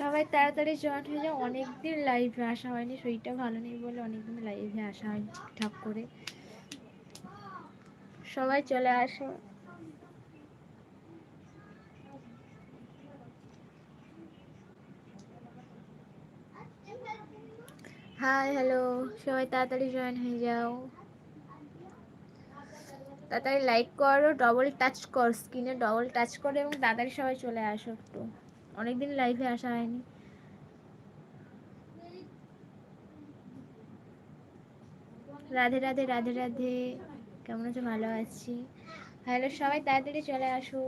সবাই তাড়াতাড়ি জয়েন হয়ে যাও। অনেকদিন লাইভে আসা হয়নি। শরীরটা ভালো নেই বলে অনেকদিন লাইভে আসা হয়নি ঠিকঠাক করে। সবাই চলে আসো। হাই হ্যালো সবাই তাড়াতাড়ি জয়েন হয়ে যাও। তাড়াতাড়ি লাইক করো ডবল টাচ কর স্ক্রিনে ডবল টাচ করো এবং তাড়াতাড়ি সবাই চলে আসো একটু। অনেকদিন লাইভে আসা হয়নি। রাধে রাধে রাধে রাধে। কেমন আছো? ভালো আছি। হ্যালো, সবাই তাড়াতাড়ি চলে আসো।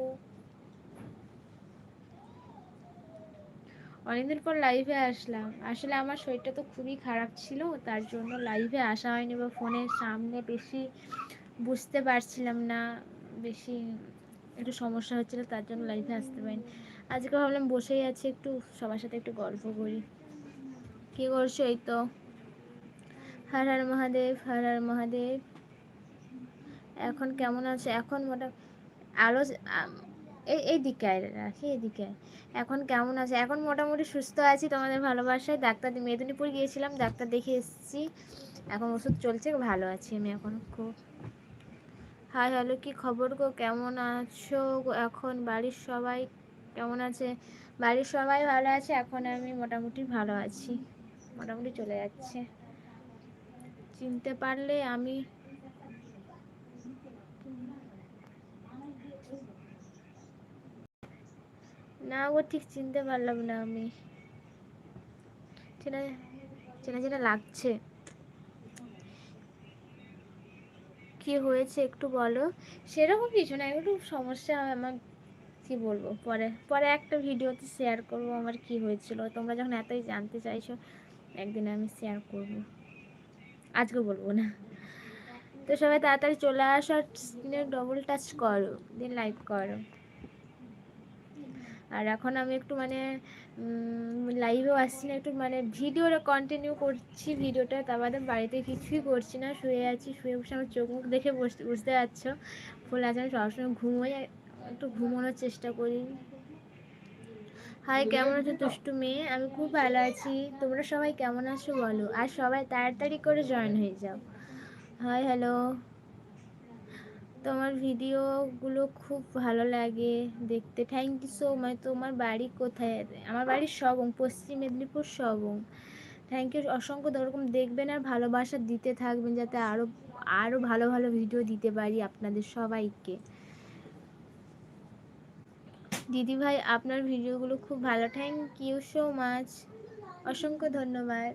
অনেকদিন পর লাইভে আসলাম। আসলে আমার শরীরটা তো খুবই খারাপ ছিল, তার জন্য লাইভে আসা হয়নি বা ফোনের সামনে বেশি বুঝতে পারছিলাম না, বেশি একটু সমস্যা হচ্ছিল, তার জন্য লাইভে আসতে পারিনি। আজকে ভাবলাম বসেই আছি একটু, সবার সাথে একটু গল্প করি। কী করছ এই তো? হর হর মহাদেব, হর হর মহাদেব। এখন কেমন আছে? এখন মোটা, আলো এই দিকে রাখি, এদিকে এখন কেমন আছে? এখন মোটামুটি সুস্থ আছি, তোমাদের ভালোবাসায়। ডাক্তার মেদিনীপুর গিয়েছিলাম, ডাক্তার দেখে এসেছি। এখন ওষুধ চলছে, ভালো আছি আমি এখন খুব। হাই, হ্যালো, কি খবর গো? কেমন আছো এখন বাড়ির সবাই কেমন আছে? বাড়ির সবাই ভালো আছে? এখন আমি মোটামুটি ভালো আছি। মোটামুটি চলে যাচ্ছে। চিনতে পারলে আমি না ও ঠিক চিনতে পারলাম না আমি। চেনা চেনা চেনা লাগছে। কি হয়েছে একটু বলো। সেরকম কিছু না, একটু সমস্যা আমার কি বলব? পরে পরে একটা ভিডিওতে শেয়ার করব আমার কি হয়েছিল। তোমরা যখন এতই জানতে চাইছো, একদিন আমি শেয়ার করব। আজকে বলব না। তো সবাই তাড়াতাড়ি চলে আসো ডবল টাচ করো দিন লাইভ করো। আর এখন আমি একটু মানে লাইভেও আসছি না, একটু মানে ভিডিওটা কন্টিনিউ করছি ভিডিওটা তা বাদে বাড়িতে কিছুই করছি না, শুয়ে আছি, শুয়ে বসে আমার চোখ মুখ দেখে বুঝতে পারছ? ফুল আছে, আমি সবসময় ঘুমোই একটু ঘুমানোর চেষ্টা করি। হাই কেমন আছো দুষ্টু মেয়ে? আমি খুব ভালো আছি। তোমরা সবাই কেমন আছো বলো? আর সবাই তাড়াতাড়ি করে জয়েন হয়ে যাও। হাই হ্যালো তোমার ভিডিওগুলো খুব ভালো লাগে দেখতে। থ্যাংক ইউ সো মাচ তোমার বাড়ি কোথায়? আমার বাড়ি সবং পশ্চিম মেদিনীপুর সবং থ্যাংক ইউ অসংখ্য ওরকম দেখবেন আর ভালোবাসা দিতে থাকবেন যাতে আরও আরও ভালো ভালো ভিডিও দিতে পারি আপনাদের সবাইকে। দিদি ভাই আপনার ভিডিওগুলো খুব ভালো। থ্যাংক ইউ সো মাচ অসংখ্য ধন্যবাদ।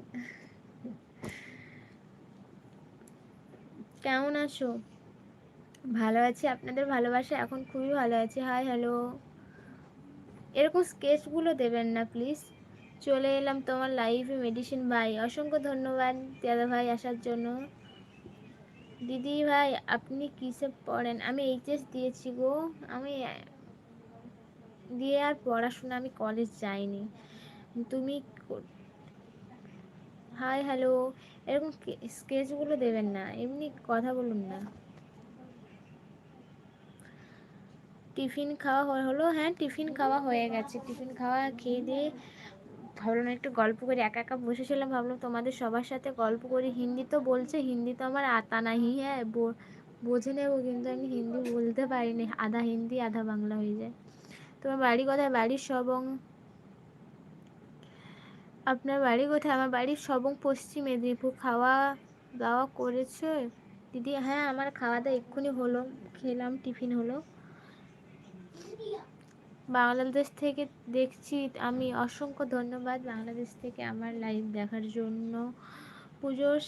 কেমন আছো? ভালো আছি, আপনাদের ভালোবাসা এখন খুবই ভালো আছি। হাই হ্যালো এরকম স্কেচগুলো দেবেন না প্লিজ চলে এলাম তোমার লাইভে মেডিসিন ভাই। অসংখ্য ধন্যবাদ দাদা ভাই আসার জন্য। দিদি ভাই আপনি কিসে পড়েন? আমি এইচএস দিয়েছি গো। আমি দিয়ে আর পড়াশোনা আমি কলেজ যাইনি। তুমি হাই হ্যালো এরকম স্কেচগুলো দেবেন না, এমনি কথা বলুন না। টিফিন খাওয়া হলো হ্যাঁ টিফিন খাওয়া হয়ে গেছে। টিফিন খাওয়া খেয়ে দিয়ে ভাবলাম একটু গল্প করি, একা একা বসেছিলাম, ভাবলাম তোমাদের সবার সাথে গল্প করি। হিন্দি তো বলছে, হিন্দি তো আমার আতা নাহি হ্যাঁ বোঝে নেব, কিন্তু আমি হিন্দি বলতে পারিনি, আধা হিন্দি, আধা বাংলা হয়ে যায়। তোমার বাড়ি কোথায়? বাড়ির সবং আপনার বাড়ি কোথায়? আমার বাড়ির সবং পশ্চিম মেদিনীপুর। খাওয়া দাওয়া করেছে? দিদি হ্যাঁ আমার খাওয়া দাওয়া এক্ষুনি হলো। খেলাম, টিফিন হলো। বাংলাদেশ থেকে দেখছি, আমি অসংখ্য ধন্যবাদ বাংলাদেশ থেকে আমার লাইভ দেখার জন্য। পুজোর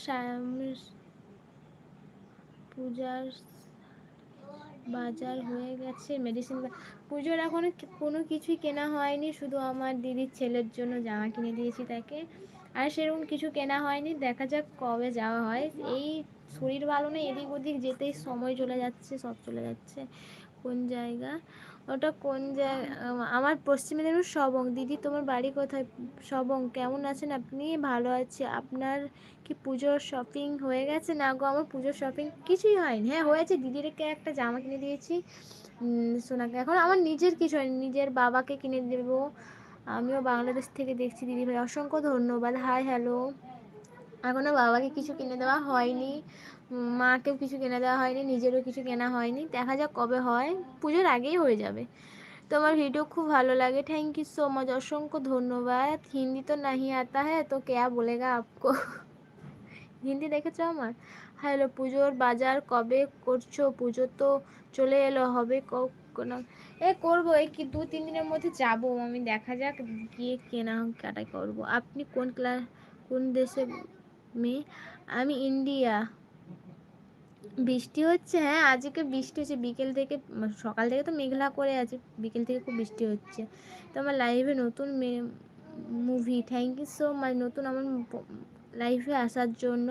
পূজার বাজার হয়ে গেছে মেডিসিন পুজোর এখনও কোনো কিছুই কেনা হয়নি, শুধু আমার দিদির ছেলের জন্য জামা কিনে দিয়েছি তাকে। আর সেরকম কিছু কেনা হয়নি, দেখা যাক কবে যাওয়া হয়। এই শরীর ভালো নেই, এদিক ওদিক যেতেই সময় চলে যাচ্ছে, সব চলে যাচ্ছে। কোন জায়গা? ওটা কোন জায়গা আমার পশ্চিম মেদিনীপুর সবং দিদি, তোমার বাড়ি কোথায়? সবং কেমন আছেন? আপনি ভালো আছি। আপনার কি পুজোর শপিং হয়ে গেছে? না গো, আমার পুজোর শপিং কিছুই হয়নি। হ্যাঁ হয়েছে। দিদিরকে একটা জামা কিনে দিয়েছি। সোনাকে। এখন আমার নিজের কিছু হয়নি। নিজের বাবাকে কিনে দেবো। আমিও বাংলাদেশ থেকে দেখছি। দিদিভাই অসংখ্য ধন্যবাদ। Hi, hello. এখনও বাবাকে কিছু কিনে দেওয়া হয়নি। মাকেও কিছু কিনে দেওয়া হয়নি, নিজেরও কিছু কেনা হয়নি। দেখা যাক কবে হয়। পুজোর আগেই হয়ে যাবে। তোমার ভিডিও খুব ভালো লাগে। থ্যাংক ইউ সো মাচ অসংখ্য ধন্যবাদ। হিন্দি তো নাহি আতা হ্যাঁ তো কেয়া বলেগা আপকো? হিন্দি দেখেছ আমার? হ্যালো, পুজোর বাজার কবে করছ? পুজো তো চলে এলো, হবে কোনো এ করব, এই কি দু তিন দিনের মধ্যে যাব। আমি দেখা যাক গিয়ে কেনা কাটাই করব। আপনি কোন ক্লাস কোন দেশে মেয়ে? আমি ইন্ডিয়া। বৃষ্টি হচ্ছে হ্যাঁ আজকে বৃষ্টি হচ্ছে। বিকেল থেকে সকাল থেকে তো মেঘলা করে আছে, বিকেল থেকে খুব বৃষ্টি হচ্ছে। তো আমার লাইভে নতুন movie thank you so much নতুন আমার লাইভে আসার জন্য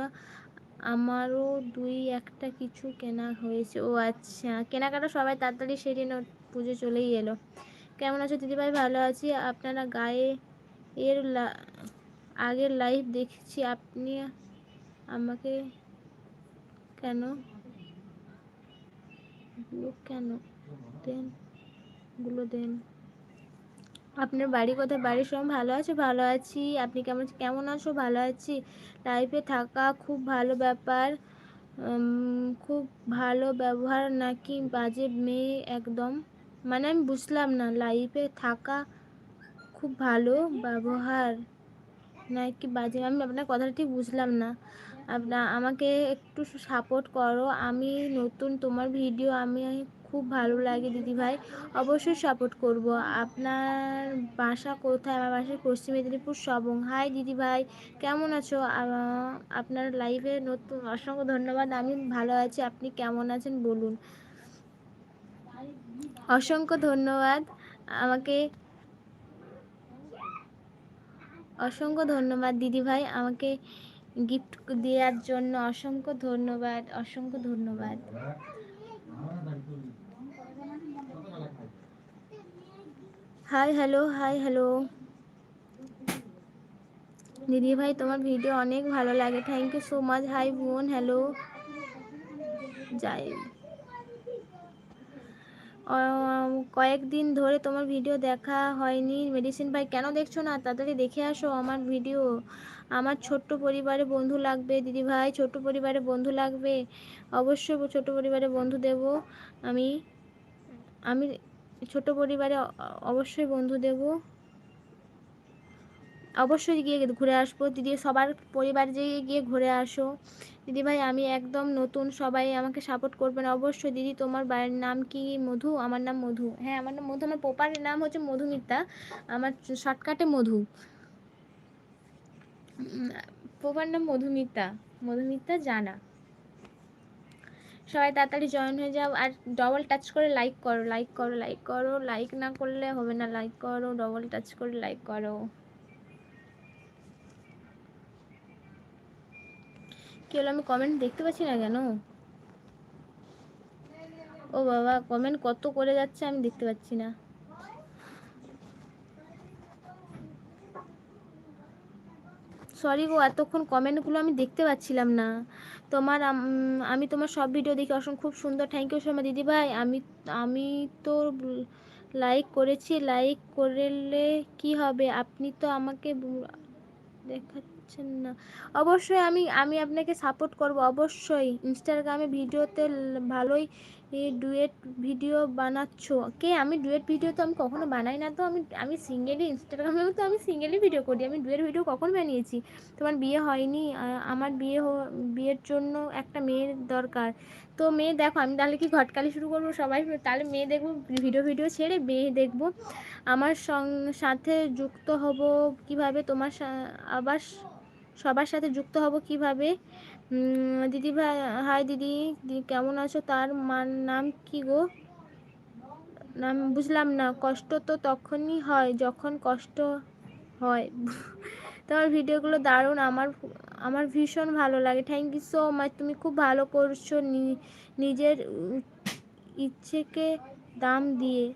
আমারও দুই একটা কিছু কেনা হয়েছে। ও আচ্ছা কেনাকাটা সবাই তাড়াতাড়ি সেরে পুজো চলেই এলো। কেমন আছো দিদিভাই? ভালো আছি। আপনারা গায়ে এর আগের লাইভ দেখছি, আপনি আমাকে কেন গুলো কেন? দেন, গুলো দেন। আপনার বাড়ি কোথায়? বাড়ির সব ভালো আছে? ভালো আছি। আপনি কেমন কেমন আছো? ভালো আছি। লাইফে থাকা খুব ভালো ব্যাপার। খুব ভালো ব্যবহার নাকি বাজে মেয়ে একদম? মানে আমি বুঝলাম না। লাইফে থাকা খুব ভালো ব্যবহার। নাকি বাজে? আমি আপনার কথাটা ঠিক বুঝলাম না। আপনার আমাকে একটু সাপোর্ট করো। আমি নতুন তোমার ভিডিও আমি খুব ভালো লাগে দিদিভাই অবশ্যই সাপোর্ট করব। আপনার বাসা কোথায়? আমার বাসা পশ্চিম মেদিনীপুর সবং হাই দিদিভাই কেমন আছো? আপনার লাইভে নতুন অসংখ্য ধন্যবাদ। আমি ভালো আছি। আপনি কেমন আছেন বলুন। অসংখ্য ধন্যবাদ। আমাকে অসংখ্য ধন্যবাদ দিদিভাই আমাকে গিফট দেওয়ার জন্য অসংখ্য ধন্যবাদ অসংখ্য ধন্যবাদ। হাই হ্যালো হাই হ্যালো দিদি ভাই, তোমার ভিডিও অনেক ভালো লাগে। Thank you so much hi বোন হ্যালো যাই কয়েকদিন ধরে তোমার ভিডিও দেখা হয়নি। মেডিসিন ভাই, কেন দেখছ না? তাড়াতাড়ি দেখে আসো আমার ভিডিও আমার ছোট্ট পরিবারে বন্ধু লাগবে, দিদি ভাই, ছোট্ট পরিবারে বন্ধু লাগবে। অবশ্যই ছোট পরিবারে বন্ধু দেব আমি। আমি ছোট পরিবারে অবশ্যই বন্ধু দেব। অবশ্যই গিয়ে ঘুরে আসব। দিদি সবার পরিবার যেয়ে গিয়ে ঘুরে আসো। দিদি ভাই, আমি একদম নতুন, সবাই আমাকে সাপোর্ট করবেন অবশ্যই। দিদি, তোমার বাড়ির নাম কি? মধু? আমার নাম মধু। হ্যাঁ আমার নাম মধু। আমার পোপারের নাম হচ্ছে মধুমিতা। আমার শর্টকাটে মধু। পোপার নাম মধুমিতা। মধুমিতা জানা। সবাই তাড়াতাড়ি জয়েন হয়ে যাও। আর ডবল টাচ করে লাইক করো লাইক করো লাইক করো। লাইক না করলে হবে না লাইক করো। ডবল টাচ করে লাইক করো। কি হলো? আমি কমেন্ট দেখতে পাচ্ছি না কেন? ও বাবা কমেন্ট কত করে যাচ্ছে আমি দেখতে পাচ্ছি না। সরি গো, এতক্ষণ কমেন্টগুলো আমি দেখতে পাচ্ছিলাম না। তোমার আমি তোমার সব ভিডিও দেখি অসংখ্য খুব সুন্দর থ্যাংক ইউ শর্মা দিদি ভাই। আমি আমি তো লাইক করেছি লাইক করলে কি হবে? আপনি তো আমাকে দেখাচ্ছেন না। অবশ্যই আমি আমি আপনাকে সাপোর্ট করব, অবশ্যই। ইনস্টাগ্রামে ভিডিওতে ভালোই ডুয়েট ভিডিও বানাচ্ছ। কে? আমি ডুয়েট ভিডিও তো আমি কখনো বানাই না তো, আমি আমি সিঙ্গেলই ইনস্টাগ্রামেও তো আমি সিঙ্গেলই ভিডিও করি। আমি ডুয়েট ভিডিও কখন বানিয়েছি? তোমার বিয়ে হয়নি আমার বিয়ে বিয়ের জন্য একটা মেয়ের দরকার। তো মেয়ে দেখো, আমি তাহলে কি ঘটকালি শুরু করব? সবাই তাহলে মেয়ে দেখব ভিডিও ভিডিও ছেড়ে মেয়ে দেখব। আমার সাথে যুক্ত হব কীভাবে? তোমার আবার সবার সাথে যুক্ত হব কীভাবে? দিদি ভাই, হাই দিদি কেমন আছো? তার মান নাম কি গো? নাম বুঝলাম না, কষ্ট তো তখনই হয় যখন কষ্ট হয়। তোমার ভিডিওগুলো দারুণ, আমার আমার ভীষণ ভালো লাগে। থ্যাংক ইউ সো মাচ তুমি খুব ভালো করছ নিজের ইচ্ছেকে দাম দিয়ে।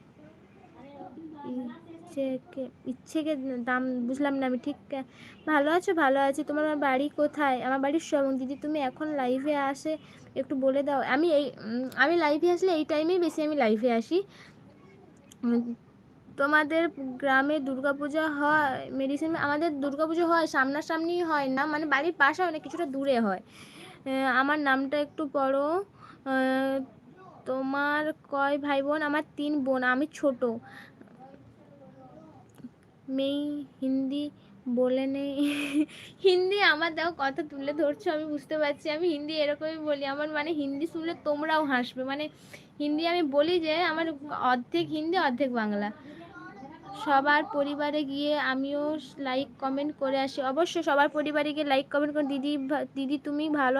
ইচ্ছেকে ইচ্ছেকে দাম বুঝলাম না আমি, ঠিক, ভালো আছো? ভালো আছি। তোমার আমার বাড়ি কোথায়? আমার বাড়ির সব দিদি, তুমি এখন লাইভে আসে, একটু বলে দাও। আমি এই আমি লাইভে আসলে এই টাইমেই বেশি আমি লাইভে আসি। তোমাদের গ্রামে দুর্গাপূজা হয় মেডিসিন আমাদের দুর্গাপুজো হয়, সামনাসামনি হয় না মানে বাড়ির পাশে না, কিছুটা দূরে হয়। আমার নামটা একটু পড়ো। তোমার কয় ভাই বোন? আমার তিন বোন, আমি ছোট। মেয়ে হিন্দি বলে নেই। হিন্দি আমার দেখো কথা তুলে ধরছো, আমি বুঝতে পারছি। আমি হিন্দি এরকমই বলি। আমার মানে হিন্দি শুনলে তোমরাও হাসবে। মানে হিন্দি আমি বলি যে, আমার অর্ধেক হিন্দি, অর্ধেক বাংলা। সবার পরিবারে গিয়ে আমিও লাইক কমেন্ট করে আসি। অবশ্যই সবার পরিবারে গিয়ে লাইক কমেন্ট করে, দিদি দিদি তুমি ভালো